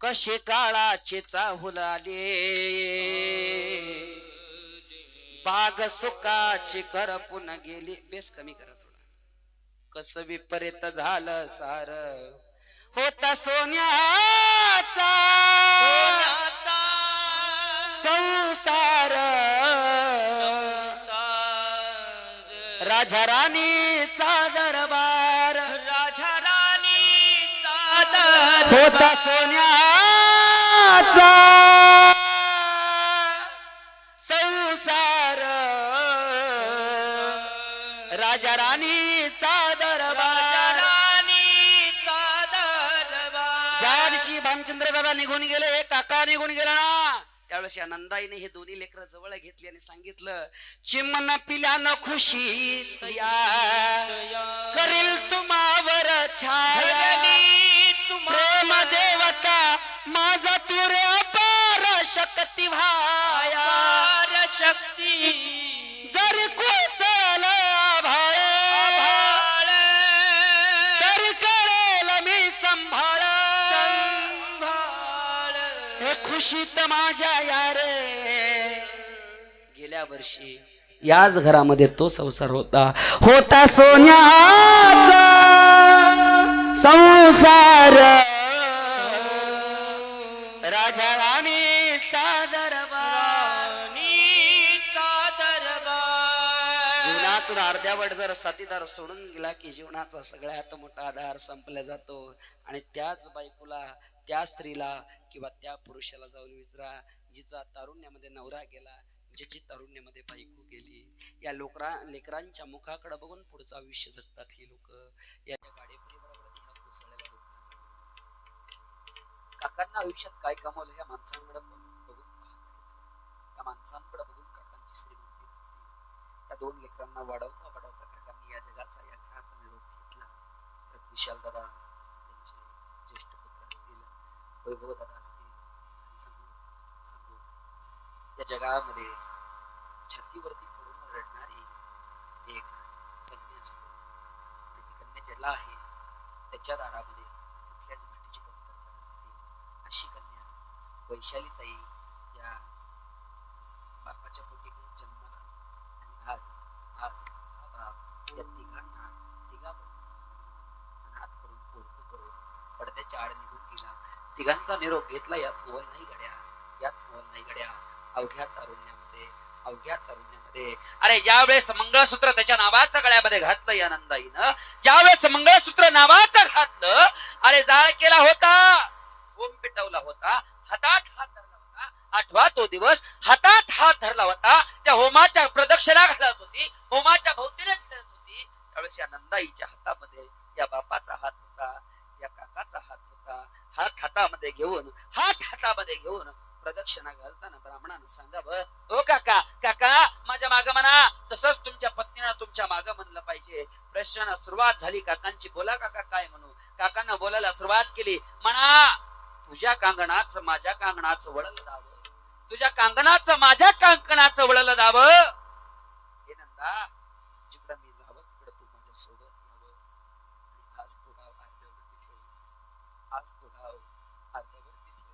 कसे काळाचे चाहूल आले? बाग सुखाचे करपून गेली. बेस कमी करा थोडा. कस विपरीत झालं सार? होता सोन्याचा संसार. राजा राणीचा होता सोन्याचा संसार. राजा राणीचा दरबार. ज्या दिवशी भामचंद्र दादा निघून गेले काका निघून गेला ना त्यावेळेस या नंदाईने हे दोन्ही लेकर जवळ घेतली आणि सांगितलं चिमन पिल्यानं खुशी या करील तुम्हावर छाया. प्रेम देवता माझा तुरे अपार शक्ती व्हाया. शक्ती. जरी कोसळ खुशीत माझ्या यारे. गेल्या वर्षी याच घरामध्ये तो संसार होता. होता सोन्याचा संसार. राजा राणीचा जीवनातून अर्ध्यावट जर साथीदार सोडून गेला की जीवनाचा सगळ्यात मोठा आधार संपला जातो. आणि त्याच बायकोला त्या स्त्रीला किंवा त्या पुरुषाला जाऊन विचारा जिचा तारुण्यामध्ये नवरा गेला ज्याची तारुण्यामध्ये बायको गेली. या लोकरा लेकरांच्या मुखाकडे बघून पुढचं आयुष्य जगतात ही लोक. याच्या गाडीपुरी काकांना आयुष्यात काय कमावलं ह्या माणसांकडे बघून त्या माणसांकडे बघून काकांची श्रीमंती त्या दोन लेकरांना वाढवता वाढवता काकांनी या जगाचा या घराचा निरोप घेतला. तर विशाल दादा त्यांचे ज्येष्ठ पुत्र असतील वैभव दादा असतील या जगामध्ये छातीवरती पडून रडणारी एक कन्या असते. आणि ती कन्या ज्याला आहे त्याच्या दारामध्ये कुठल्याच गोष्टीची कमतरता नसते. अशी कन्या वैशालीताई ताई या बापाच्या पोटी घेऊन जन्माला आणि आज आज हा बाप या तिघांना तिघा अनाथ करून पोरक करून पडद्याच्या आड निघून गेला तिघांचा निरोप घेतला यात नवल नाही गड्या यात नवल नाही गड्या अवघ्या तारुण्यामध्ये अवघ्या तारुण्यामध्ये. अरे ज्या वेळेस मंगळसूत्र त्याच्या नावाच्या गळ्यामध्ये घातलं या नंदाईनं ज्या वेळेस मंगळसूत्र नावाचं घातलं अरे जाळ केला होता होम पिटवला होता हातात हात धरला होता आठवा तो दिवस हातात हात धरला होता त्या होमाच्या प्रदक्षिणा घालत होती होमाच्या भोवतीने खेळत होती. त्यावेळेस या नंदाईच्या हातामध्ये या बापाचा हात होता या काकाचा हात होता हात हातामध्ये घेऊन हात हातामध्ये घेऊन प्रदक्षिणा घालताना ब्राह्मणानं सांगावं ओ काका काका माझ्या माग म्हणा. तसंच तुमच्या पत्नीनं तुमच्या माग म्हणलं पाहिजे. प्रश्नाला सुरुवात झाली काकांची बोला काका काय म्हणू. काकांना बोलायला सुरुवात केली. म्हणा तुझ्या कांगणाच माझ्या कांगणाचं वळण दावं तुझ्या कांगणाच माझ्या कांकणाचं वळलं दावं हे नंदा जिकडं मी जावं तिकडं तू माझ्या सोबत यावं आणि आज तो डाव अर्ध्यावरती ठेव आज तो डाव अर्ध्यावरती ठेव.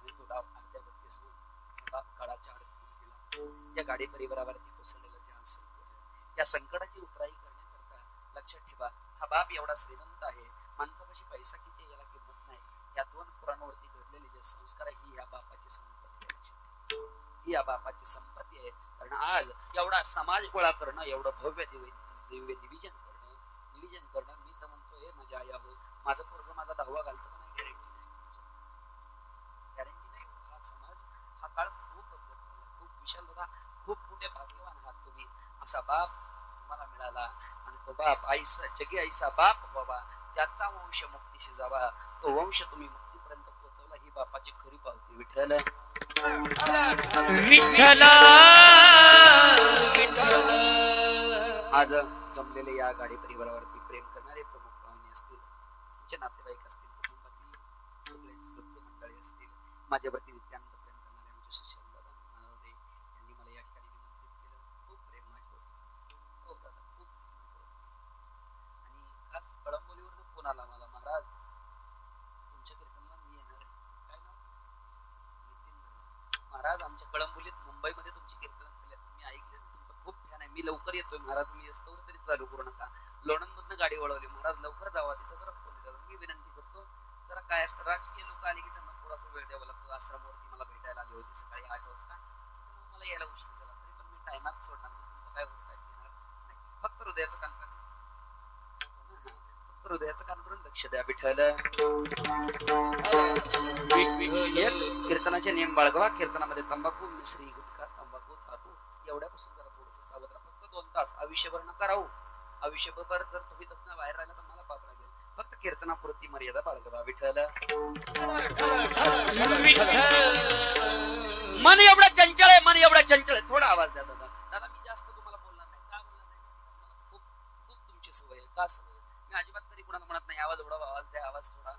आणि तो डाव अर्ध्यावरती राहून बाप काळाच्या आड निघून गेला या गाडी परिवारावरती कोसळलेलं जे आज संकट या संकटाची उतराई करण्याकरता लक्षात ठेवा. हा बाप एवढा श्रीमंत आहे. माणसापाशी पैसा किती याला किंमत नाही. या दोन पुराणावरती घडलेले जे संस्कार ही या बापाची संपत्ती आहे. ही या बापाची संपत्ती आहे. कारण आज एवढा समाज गोळा करणं एवढं भव्य दिव्य दिव्य निविजन करणं निविजन करणं माझ्या आई हो माझं पोरग माझा दहावा घालतो का नाही? गॅरंटी नाही. गॅरंटी नाही. हा समाज हा काळ खूप बदलत खूप विशाल बघा खूप मोठे भाग्यवान आहात तुम्ही. असा बाप तुम्हाला मिळाला. आणि तो बाप आईसा जगी आईसा बाप व्हावा. त्याचा वंश मुक्तीशी जावा तो वंश तुम्ही मुक्तीपर्यंत पोहोचवला. ही बापाची खरी पावती विठ्ठल. विठ्ठला. आज जमलेले या गाडी परिवारावरती माझ्यावरती नित्यानंद प्रेम करणारे आमचे दादा यांनी मला या ठिकाणी निमंत्रित केलं. खूप प्रेम हो दादा खूप आणि खास कळंबोलीवरून फोन आला मला महाराज तुमच्या मी येणार आहे. काय नितीन महाराज आमच्या कळंबोलीत मुंबईमध्ये तुमची कीर्तन केले मी ऐकले तुमचं खूप ध्यान आहे. मी लवकर येतोय. महाराज मी असतो तरी चालू करू नका. लोणंदमधनं गाडी वळवली. महाराज लवकर जावा. तिथं जरा फोन मी विनंती करतो जरा काय असतं राजकीय लोक आले आश्रमावरती मला भेटायला आली होती सकाळी आठ वाजता. मला यायला उशीर झाला. तरी पण मी टायमात सोडणार तुमचं काय होत आहे नाही. फक्त हृदयाचं कान करा. फक्त हृदयाचं कान करून लक्ष द्या विठ्ठल. कीर्तनाचे नियम बाळगवा. कीर्तनामध्ये तंबाखू मिसरी गुटखा तंबाखू धातू एवढ्यापासून जरा थोडस सावध राहा. फक्त दोन तास आयुष्यभर नका राहू. आयुष्यभर जर तुम्ही तसं बाहेर राहिला तर मला पाप लागेल फक्त कीर्तनापुरती मर्यादा बाळगवा विठ्ठल. मन एवढं चंचल आहे मन एवढं चंचल आहे. थोडा आवाज द्या दादा. दादा मी जास्त तुम्हाला बोलणार नाही. का बोलणार नाही? खूप खूप तुमची सवय आहे. का सवय? मी अजिबात तरी कुणाला म्हणत नाही आवाज एवढा आवाज द्या आवाज थोडा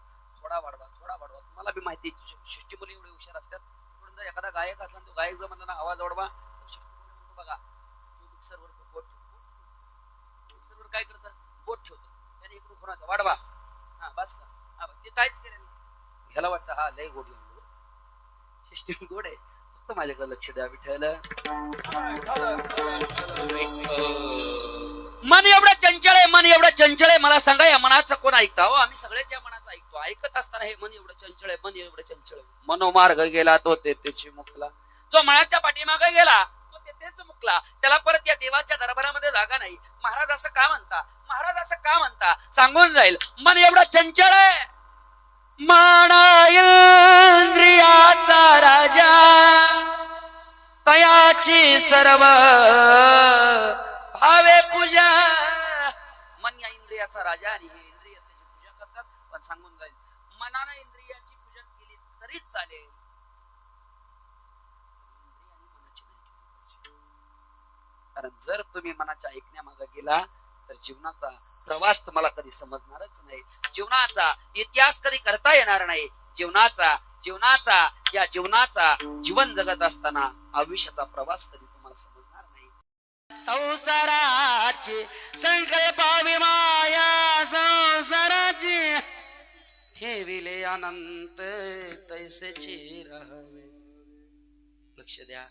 थोडा वाढवा थोडा वाढवा. तुम्हाला बी माहिती शिष्टी मुली एवढे हुशार असतात. म्हणून जर एखादा गायक असला तो गायक जर म्हणला ना आवाज वाढवा बघा तो मिक्सरवर बोट ठेवतो मिक्सरवर काय करतात? बोट ठेवतो त्याने इकडून कोणाचा? वाढवा. का हा. ते काहीच केलेलं नाही. ह्याला वाटतं हा लय गोड येऊन सिस्टीम गोड आहे. फक्त माझ्याकडे लक्ष द्या विठ्ठल. मन एवढं चंचल आहे मन एवढं चंचल आहे. मला सांगा या मनाचं कोण ऐकता? हो आम्ही सगळ्याच या मनाचं ऐकतो. ऐकत असताना हे मन एवढं चंचल आहे मन एवढं चंचल आहे. मनोमार्ग गेला तो ते त्याची मुकला. जो मनाच्या पाठीमागे गेला तो ते तेच मुकला. त्याला परत या देवाच्या दरबारामध्ये जागा नाही. महाराज असं का म्हणता? महाराज असं का म्हणता? सांगून जाईल. मन एवढं चंचल आहे. माना इंद्रियाचा राजा. तयाची सर्व भावे पूजा. मन या इंद्रियाचा राजा आणि हे इंद्रिय त्याची पूजा करतात. पण सांगून जाईल मनानं इंद्रियाची पूजा केली तरीच चालेल. कारण जर तुम्ही मनाच्या ऐकण्यामागे गेला तर जीवनाचा प्रवास तुम्हाला कधी समजणारच नाही. जीवनाचा इतिहास कधी करता येणार नाही. जीवनाचा जीवनाचा या जीवनाचा जीवन जगत असताना आयुष्याचा प्रवास कधी तुम्हाला समजणार नाही. संसाराची संकल्पावी माया संसाराची ठेविले अनंत तैसेची राहावे. लक्ष द्या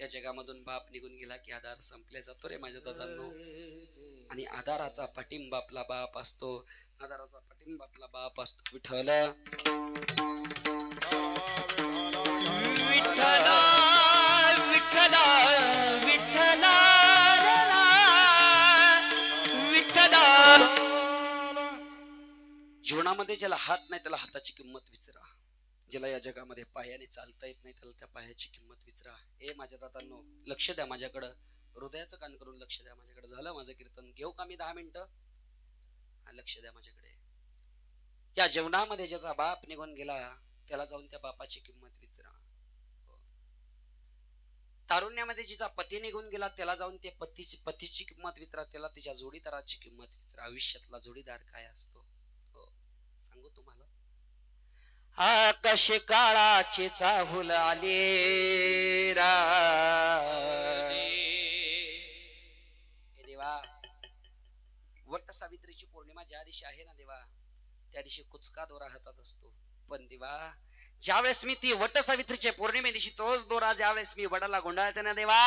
या जगामधून बाप निघून गेला की आधार संपले जातो रे माझ्या दादांनो. आणि आधाराचा पाठिंबा आपला बाप असतो. आधाराचा पाठिंबा आपला बाप असतो. विठ्ठल. जीवनामध्ये ज्याला हात नाही त्याला हाताची किंमत विचरा ज्याला या जगामध्ये पायाने चालता येत नाही त्याला त्या पायाची किंमत विचरा ए माझ्या दादांनो लक्ष द्या माझ्याकडं. हृदयाचं कान करून लक्ष द्या माझ्याकडे झालं माझं कीर्तन. घेऊ का मी दहा मिनिटं? हा लक्ष द्या माझ्याकडे. या जेवणामध्ये ज्याचा बाप निघून गेला त्याला जाऊन त्या बापाची किंमत विचरा. हो. तारुण्यामध्ये जिचा पती निघून गेला त्याला जाऊन त्या पतीची पतीची किंमत विचारा त्याला तिच्या जोडीदाराची किंमत विचारा. आयुष्यातला जोडीदार काय असतो? हो. सांगू तुम्हाला? आकाश काळाचे चाहूल आले रा. सावित्रीची पौर्णिमा ज्या दिवशी आहे ना देवा त्या दिवशी कुचका दोरा हातात असतो. पण देवा ज्यावेळेस मी ती वट सावित्रीच्या पौर्णिमे दिवशी तोच दोरा ज्यावेळेस मी वडाला गोंडाळते ना देवा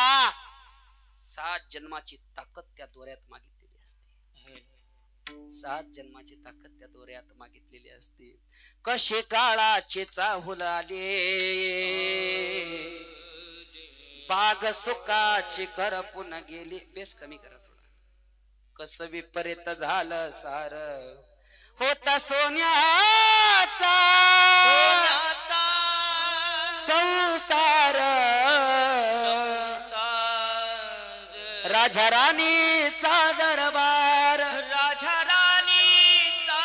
सात जन्माची ताकद त्या दोऱ्यात मागितलेली असते. सात जन्माची ताकद त्या दोऱ्यात मागितलेली असते. कसे काळाचे चाहुल आले? बाग कर करपून गेली. बेस कमी करत. कस विपरीत झालं सार? होता सोन्याचा संसार. राजा राणीचा दरबार. राजा राणीचा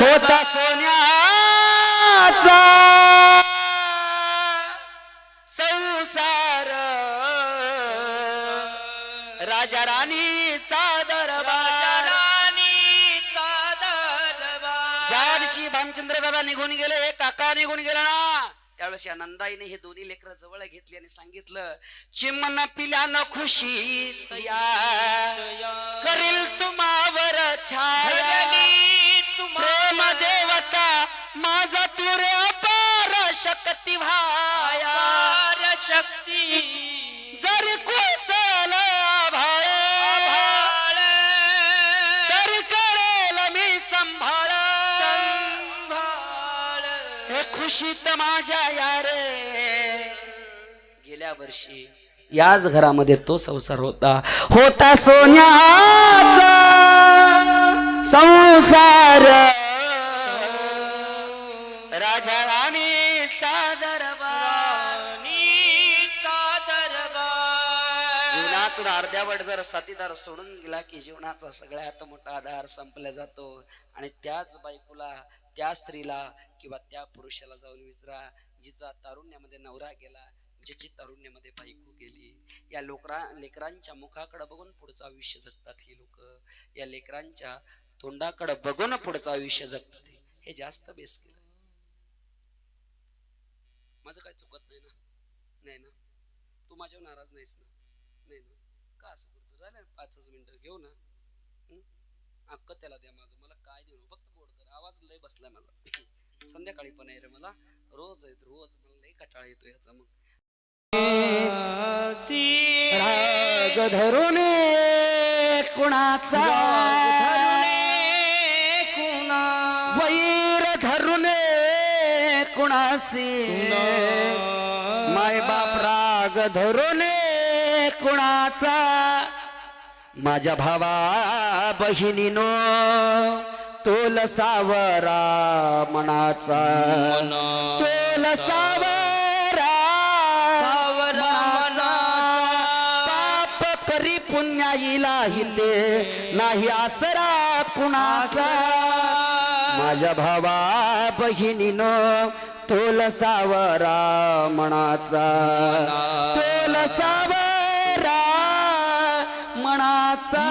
होता सोन्याचा. बाबा निघून गेले काका निघून गेला ना. त्यावेळेस या नंदाईने हे दोन्ही लेकर जवळ घेतली आणि सांगितलं चिमन पिल्यानं खुशी करील तुम्हावर प्रेम देवता माझा तुरे अपार शक्ती व्हाया. शक्ती. जर कोसळ हे माझ्या यारे. गेल्या वर्षी याच घरामध्ये तो संसार होता. होता सोन्याचा संसार. राजा राणीचा दरबार. नीचा जीवनातून अर्ध्यावट जर साथीदार सोडून गेला की जीवनाचा सगळ्यात मोठा आधार संपला जातो. आणि त्याच बायकोला त्या स्त्रीला किंवा त्या पुरुषाला जाऊन विचारा जिचा तारुण्यामध्ये नवरा गेला ज्याची तारुण्यामध्ये बायको गेली. या लोकरा लेकरांच्या मुखाकडे बघून पुढचं आयुष्य जगतात ही लोक. या लेकरांच्या तोंडाकडे बघून पुढचं आयुष्य जगतात हे. जास्त बेस केलं. माझं काय चुकत नाही ना? नाही ना? तू माझ्यावर नाराज नाहीस ना? नाही ना? का असं करतो? झालं ना पाचच मिनिटं. घेऊ ना. हं? अक्क त्याला द्या माझं. मला काय देऊ? फक्त आवाज लय बसलाय मला. संध्याकाळी पण आहे रे मला. रोज येत रोज. मला लय कटाळा येतो याचा मग. राग धरून कुणाचा? वैर धरून कुणासी माय बाप राग धरून कुणाचा? माझ्या भावा बहिणीनो तोल सावरा मनाचा. तोल सावरा पाप करी पुण्या इलाही ते नाही आसरा कुणाचा. माझ्या भावा बहिणीनो तोल सावरा मनाचा. तोल सावरा मनाचा.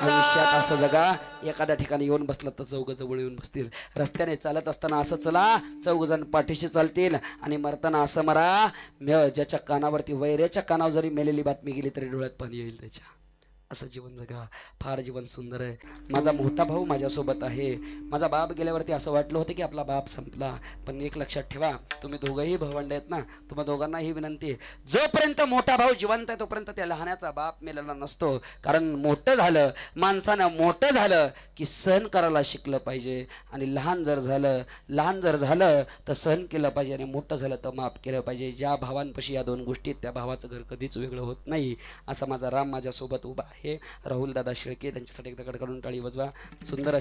आयुष्यात असं जगा एखाद्या ठिकाणी येऊन बसलं तर चौघ जवळ येऊन बसतील. रस्त्याने चालत असताना असं चला चौघ जण पाठीशी चालतील आणि मरताना असं मरा ज्याच्या कानावरती वैऱ्याच्या कानावर जरी मेलेली बातमी गेली तरी डोळ्यात पाणी येईल त्याच्या. असं जीवन जगा फार जीवन सुंदर आहे. माझा मोठा भाऊ माझ्यासोबत आहे. माझा बाप गेल्यावरती असं वाटलं होतं की आपला बाप संपला. पण एक लक्षात ठेवा तुम्ही दोघंही भावंड आहेत ना तुम्हा दोघांना ही विनंती आहे. जोपर्यंत मोठा भाऊ जिवंत आहे तोपर्यंत त्या लहानाचा बाप मेलेला नसतो. कारण मोठं झालं माणसानं मोठं झालं की सहन करायला शिकलं पाहिजे. आणि लहान जर झालं लहान जर झालं तर सहन केलं पाहिजे आणि मोठं झालं तर माफ केलं पाहिजे. ज्या भावांपाशी या दोन गोष्टी आहेत, त्या भावाचं घर कधीच वेगळं होत नाही असा माझा राम माझ्यासोबत उभा आहे. राहुल दादा शेळके त्यांच्यासाठी एकदा कडकडून टाळी वाजवा. सुंदर